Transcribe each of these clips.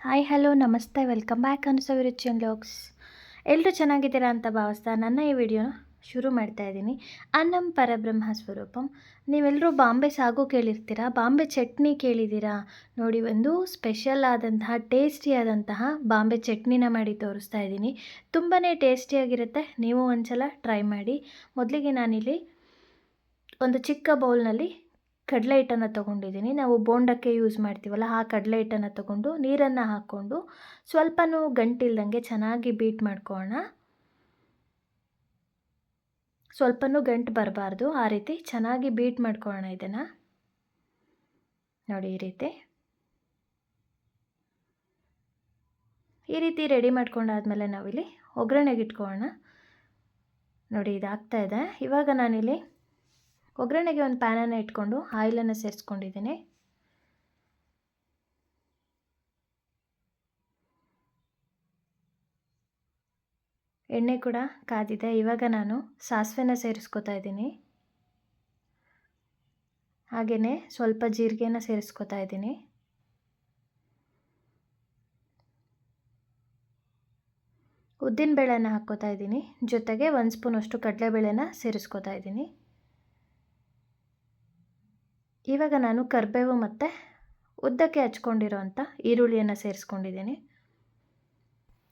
Hi, hello, ನಮಸ್ತೆ. Welcome back ಅನ್ಸೋ Ruchi logs ಎಲ್ಲರೂ ಚೆನ್ನಾಗಿದ್ದೀರಾ ಅಂತ ಭಾವಿಸ್ತಾ ನನ್ನ ಈ ವಿಡಿಯೋನ ಶುರು ಮಾಡ್ತಾ ಇದ್ದೀನಿ. ಅನ್ನಂ ಪರಬ್ರಹ್ಮ ಸ್ವರೂಪಂ. ನೀವೆಲ್ಲರೂ ಬಾಂಬೆ ಸಾಗು ಕೇಳಿರ್ತೀರಾ? ಬಾಂಬೆ ಚಟ್ನಿ ಕೇಳಿದ್ದೀರಾ? ನೋಡಿ, ಒಂದು ಸ್ಪೆಷಲ್ ಆದಂತಹ ಟೇಸ್ಟಿಯಾದಂತಹ ಬಾಂಬೆ ಚಟ್ನಿನ ಮಾಡಿ ತೋರಿಸ್ತಾ ಇದ್ದೀನಿ. ತುಂಬಾ ಟೇಸ್ಟಿಯಾಗಿರುತ್ತೆ ನೀವು ಒಂದ್ಸಲ ಟ್ರೈ ಮಾಡಿ. ಮೊದಲಿಗೆ ನಾನಿಲ್ಲಿ ಒಂದು ಚಿಕ್ಕ ಬೌಲ್ನಲ್ಲಿ ಕಡಲೆ ಹಿಟ್ಟನ್ನು ತೊಗೊಂಡಿದ್ದೀನಿ. ನಾವು ಬೋಂಡಕ್ಕೆ ಯೂಸ್ ಮಾಡ್ತೀವಲ್ಲ, ಆ ಕಡಲೆ ಹಿಟ್ಟನ್ನು ತೊಗೊಂಡು ನೀರನ್ನು ಹಾಕ್ಕೊಂಡು ಸ್ವಲ್ಪನೂ ಗಂಟಿಲ್ದಂಗೆ ಚೆನ್ನಾಗಿ ಬೀಟ್ ಮಾಡ್ಕೊಳ್ಳೋಣ ಸ್ವಲ್ಪನೂ ಗಂಟು ಬರಬಾರ್ದು, ಆ ರೀತಿ ಚೆನ್ನಾಗಿ ಬೀಟ್ ಮಾಡ್ಕೊಳ್ಳೋಣ ಇದನ್ನು. ನೋಡಿ ಈ ರೀತಿ. ಈ ರೀತಿ ರೆಡಿ ಮಾಡ್ಕೊಂಡಾದ್ಮೇಲೆ ನಾವಿಲ್ಲಿ ಒಗ್ಗರಣೆಗೆ ಇಟ್ಕೊಳ್ಳೋಣ ನೋಡಿ ಇದಾಗ್ತಾ ಇದೆ. ಇವಾಗ ನಾನಿಲ್ಲಿ ಒಗ್ಗರಣೆಗೆ ಒಂದು ಪ್ಯಾನನ್ನು ಇಟ್ಕೊಂಡು ಆಯಿಲನ್ನು ಸೇರಿಸ್ಕೊಂಡಿದ್ದೀನಿ. ಎಣ್ಣೆ ಕೂಡ ಕಾದಿದೆ. ಇವಾಗ ನಾನು ಸಾಸಿವೆನ ಸೇರಿಸ್ಕೊತಾ ಇದ್ದೀನಿ. ಹಾಗೆಯೇ ಸ್ವಲ್ಪ ಜೀರಿಗೆನ ಸೇರಿಸ್ಕೊತಾ ಇದ್ದೀನಿ. ಉದ್ದಿನಬೇಳೆನ ಹಾಕ್ಕೋತಾ ಇದ್ದೀನಿ. ಜೊತೆಗೆ ಒಂದು ಸ್ಪೂನಷ್ಟು ಕಡಲೆಬೇಳೆನ ಸೇರಿಸ್ಕೊತಾ ಇದ್ದೀನಿ. ಇವಾಗ ನಾನು ಕರಿಬೇವು ಮತ್ತು ಉದ್ದಕ್ಕೆ ಹಚ್ಕೊಂಡಿರೋ ಅಂಥ ಈರುಳ್ಳಿಯನ್ನು ಸೇರಿಸ್ಕೊಂಡಿದ್ದೀನಿ.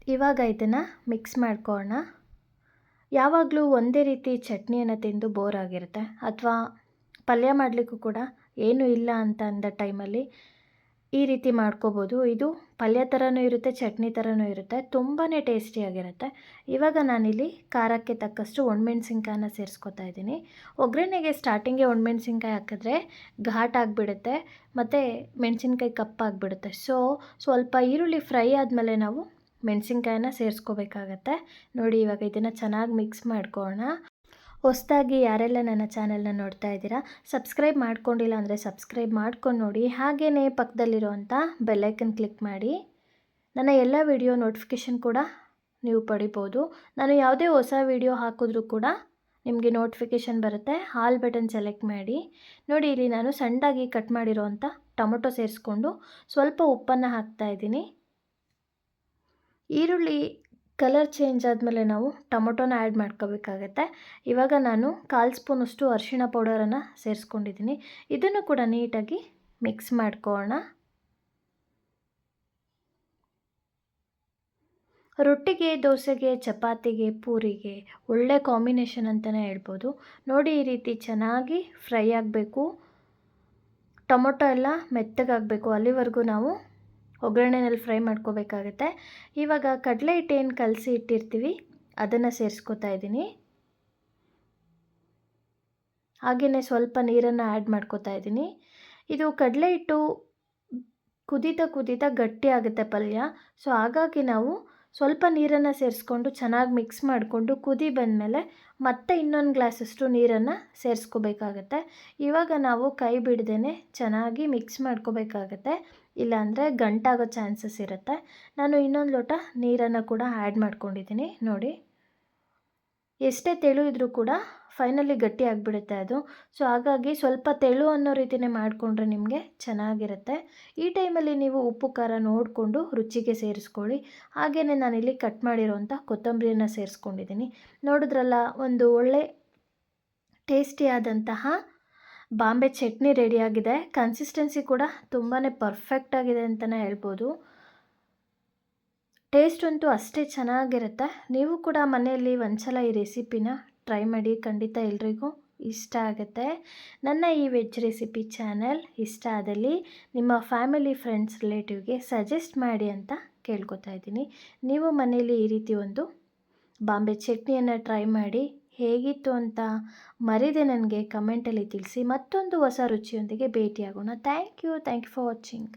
ಇವಾಗ ಇದನ್ನು ಮಿಕ್ಸ್ ಮಾಡ್ಕೊಳ್ಳೋಣ ಯಾವಾಗಲೂ ಒಂದೇ ರೀತಿ ಚಟ್ನಿಯನ್ನು ತಿಂದು ಬೋರ್ ಆಗಿರುತ್ತೆ. ಅಥವಾ ಪಲ್ಯ ಮಾಡಲಿಕ್ಕೂ ಕೂಡ ಏನೂ ಇಲ್ಲ ಅಂತ ಅಂದ ಟೈಮಲ್ಲಿ ಈ ರೀತಿ ಮಾಡ್ಕೋಬೋದು. ಇದು ಪಲ್ಯ ಥರನೂ ಇರುತ್ತೆ, ಚಟ್ನಿ ಥರನೂ ಇರುತ್ತೆ. ತುಂಬಾ ಟೇಸ್ಟಿಯಾಗಿರುತ್ತೆ ಇವಾಗ ನಾನಿಲ್ಲಿ ಖಾರಕ್ಕೆ ತಕ್ಕಷ್ಟು ಒಣಮೆಣ್ಸಿನ್ಕಾಯನ್ನ ಸೇರಿಸ್ಕೊತಾ ಇದ್ದೀನಿ. ಒಗ್ಗರಣೆಗೆ ಸ್ಟಾರ್ಟಿಂಗೆ ಒಣಮೆಣ್ಸಿನ್ಕಾಯಿ ಹಾಕಿದ್ರೆ ಘಾಟ್ ಆಗಿಬಿಡುತ್ತೆ, ಮತ್ತು ಮೆಣಸಿನ್ಕಾಯಿ ಕಪ್ಪಾಗಿಬಿಡುತ್ತೆ ಸೊ ಸ್ವಲ್ಪ ಈರುಳ್ಳಿ ಫ್ರೈ ಆದಮೇಲೆ ನಾವು ಮೆಣಸಿನ್ಕಾಯನ್ನ ಸೇರಿಸ್ಕೋಬೇಕಾಗತ್ತೆ. ನೋಡಿ, ಇವಾಗ ಇದನ್ನು ಚೆನ್ನಾಗಿ ಮಿಕ್ಸ್ ಮಾಡ್ಕೊಳ್ಳೋಣ. ಹೊಸದಾಗಿ ಯಾರೆಲ್ಲ ನನ್ನ ಚಾನೆಲ್ನ ನೋಡ್ತಾ ಇದ್ದೀರಾ, ಸಬ್ಸ್ಕ್ರೈಬ್ ಮಾಡ್ಕೊಂಡಿಲ್ಲ ಅಂದರೆ ಸಬ್ಸ್ಕ್ರೈಬ್ ಮಾಡ್ಕೊಂಡು ನೋಡಿ. ಹಾಗೆಯೇ ಪಕ್ಕದಲ್ಲಿರುವಂಥ ಬೆಲ್ಲೈಕನ್ ಕ್ಲಿಕ್ ಮಾಡಿ. ನನ್ನ ಎಲ್ಲ ವಿಡಿಯೋ ನೋಟಿಫಿಕೇಷನ್ ಕೂಡ ನೀವು ಪಡಿಬೋದು. ನಾನು ಯಾವುದೇ ಹೊಸ ವಿಡಿಯೋ ಹಾಕಿದ್ರೂ ಕೂಡ ನಿಮಗೆ ನೋಟಿಫಿಕೇಷನ್ ಬರುತ್ತೆ. ಹಾಲ್ ಬಟನ್ ಸೆಲೆಕ್ಟ್ ಮಾಡಿ. ನೋಡಿ, ಇಲ್ಲಿ ನಾನು ಸಣ್ಣದಾಗಿ ಕಟ್ ಮಾಡಿರೋವಂಥ ಟೊಮೊಟೊ ಸೇರಿಸ್ಕೊಂಡು ಸ್ವಲ್ಪ ಉಪ್ಪನ್ನು ಹಾಕ್ತಾ ಇದ್ದೀನಿ. ಈರುಳ್ಳಿ ಕಲರ್ ಚೇಂಜ್ ಆದಮೇಲೆ ನಾವು ಟೊಮೊಟೊನ ಆ್ಯಡ್ ಮಾಡ್ಕೋಬೇಕಾಗತ್ತೆ. ಇವಾಗ ನಾನು ಕಾಲು ಸ್ಪೂನಷ್ಟು ಅರಿಶಿಣ ಪೌಡರನ್ನು ಸೇರಿಸ್ಕೊಂಡಿದ್ದೀನಿ. ಇದನ್ನು ಕೂಡ ನೀಟಾಗಿ ಮಿಕ್ಸ್ ಮಾಡ್ಕೊಳ್ಳೋಣ ರೊಟ್ಟಿಗೆ, ದೋಸೆಗೆ, ಚಪಾತಿಗೆ, ಪೂರಿಗೆ ಒಳ್ಳೆ ಕಾಂಬಿನೇಷನ್ ಅಂತಲೇ ಹೇಳ್ಬೋದು. ನೋಡಿ ಈ ರೀತಿ ಚೆನ್ನಾಗಿ ಫ್ರೈ ಆಗಬೇಕು. ಟೊಮೊಟೊ ಎಲ್ಲ ಮೆತ್ತಗಾಗಬೇಕು. ಅಲ್ಲಿವರೆಗೂ ನಾವು ಒಗ್ಗರಣೆನಲ್ಲಿ ಫ್ರೈ ಮಾಡ್ಕೋಬೇಕಾಗತ್ತೆ. ಇವಾಗ ಕಡಲೆ ಹಿಟ್ಟು ಕಲಸಿ ಇಟ್ಟಿರ್ತೀವಿ. ಅದನ್ನು ಸೇರಿಸ್ಕೋತಾ ಇದ್ದೀನಿ. ಹಾಗೆಯೇ ಸ್ವಲ್ಪ ನೀರನ್ನು ಆ್ಯಡ್ ಮಾಡ್ಕೋತಾ ಇದ್ದೀನಿ. ಇದು ಕಡಲೆ ಹಿಟ್ಟು ಕುದೀತಾ ಕುದೀತಾ ಗಟ್ಟಿ ಆಗುತ್ತೆ ಪಲ್ಯ. ಸೊ, ಹಾಗಾಗಿ ನಾವು ಸ್ವಲ್ಪ ನೀರನ್ನು ಸೇರಿಸ್ಕೊಂಡು ಚೆನ್ನಾಗಿ ಮಿಕ್ಸ್ ಮಾಡಿಕೊಂಡು ಕುದಿ ಬಂದಮೇಲೆ ಮತ್ತೆ ಇನ್ನೊಂದು ಗ್ಲಾಸಷ್ಟು ನೀರನ್ನು ಸೇರಿಸ್ಕೋಬೇಕಾಗತ್ತೆ. ಇವಾಗ ನಾವು ಕೈ ಬಿಡ್ದೇ ಚೆನ್ನಾಗಿ ಮಿಕ್ಸ್ ಮಾಡ್ಕೋಬೇಕಾಗತ್ತೆ. ಇಲ್ಲಾಂದರೆ ಗಂಟಾಗೋ ಚಾನ್ಸಸ್ ಇರುತ್ತೆ. ನಾನು ಇನ್ನೊಂದು ಲೋಟ ನೀರನ್ನು ಕೂಡ ಆ್ಯಡ್ ಮಾಡ್ಕೊಂಡಿದ್ದೀನಿ, ನೋಡಿ. ಎಷ್ಟೇ ತೆಳು ಇದ್ದರೂ ಕೂಡ ಫೈನಲಿ ಗಟ್ಟಿ ಆಗಿಬಿಡುತ್ತೆ ಅದು. ಸೊ, ಹಾಗಾಗಿ ಸ್ವಲ್ಪ ತೆಳು ಅನ್ನೋ ರೀತಿಯೇ ಮಾಡಿಕೊಂಡ್ರೆ ನಿಮಗೆ ಚೆನ್ನಾಗಿರುತ್ತೆ. ಈ ಟೈಮಲ್ಲಿ ನೀವು ಉಪ್ಪು, ಖಾರ ನೋಡಿಕೊಂಡು ರುಚಿಗೆ ಸೇರಿಸ್ಕೊಳ್ಳಿ. ಹಾಗೆಯೇ ನಾನಿಲ್ಲಿ ಕಟ್ ಮಾಡಿರೋಂಥ ಕೊತ್ತಂಬರಿಯನ್ನು ಸೇರಿಸ್ಕೊಂಡಿದ್ದೀನಿ. ನೋಡಿದ್ರಲ್ಲ, ಒಂದು ಒಳ್ಳೆ ಟೇಸ್ಟಿಯಾದಂತಹ ಬಾಂಬೆ ಚಟ್ನಿ ರೆಡಿಯಾಗಿದೆ ಕನ್ಸಿಸ್ಟೆನ್ಸಿ ಕೂಡ ತುಂಬಾ ಪರ್ಫೆಕ್ಟಾಗಿದೆ ಅಂತಲೇ ಹೇಳ್ಬೋದು. ಟೇಸ್ಟ್ ಅಂತೂ ಅಷ್ಟೇ ಚೆನ್ನಾಗಿರುತ್ತೆ. ನೀವು ಕೂಡ ಮನೆಯಲ್ಲಿ ಒಂದ್ಸಲ ಈ ರೆಸಿಪಿನ ಟ್ರೈ ಮಾಡಿ ಖಂಡಿತ ಎಲ್ರಿಗೂ ಇಷ್ಟ ಆಗುತ್ತೆ. ನನ್ನ ಈ ವೆಜ್ ರೆಸಿಪಿ ಚಾನೆಲ್ ಇಷ್ಟ ಆದಲ್ಲಿ ನಿಮ್ಮ ಫ್ಯಾಮಿಲಿ ಫ್ರೆಂಡ್ಸ್ ರಿಲೇಟಿವ್ಗೆ ಸಜೆಸ್ಟ್ ಮಾಡಿ ಅಂತ ಕೇಳ್ಕೊತಾ ಇದ್ದೀನಿ. ನೀವು ಮನೆಯಲ್ಲಿ ಈ ರೀತಿ ಒಂದು ಬಾಂಬೆ ಚಟ್ನಿಯನ್ನು ಟ್ರೈ ಮಾಡಿ ಹೇಗಿತ್ತು ಅಂತ ಮರಿದೆ ನನಗೆ ಕಮೆಂಟಲ್ಲಿ ತಿಳಿಸಿ ಮತ್ತೊಂದು ಹೊಸ ರುಚಿಯೊಂದಿಗೆ ಭೇಟಿಯಾಗೋಣ. Thank you thank you for watching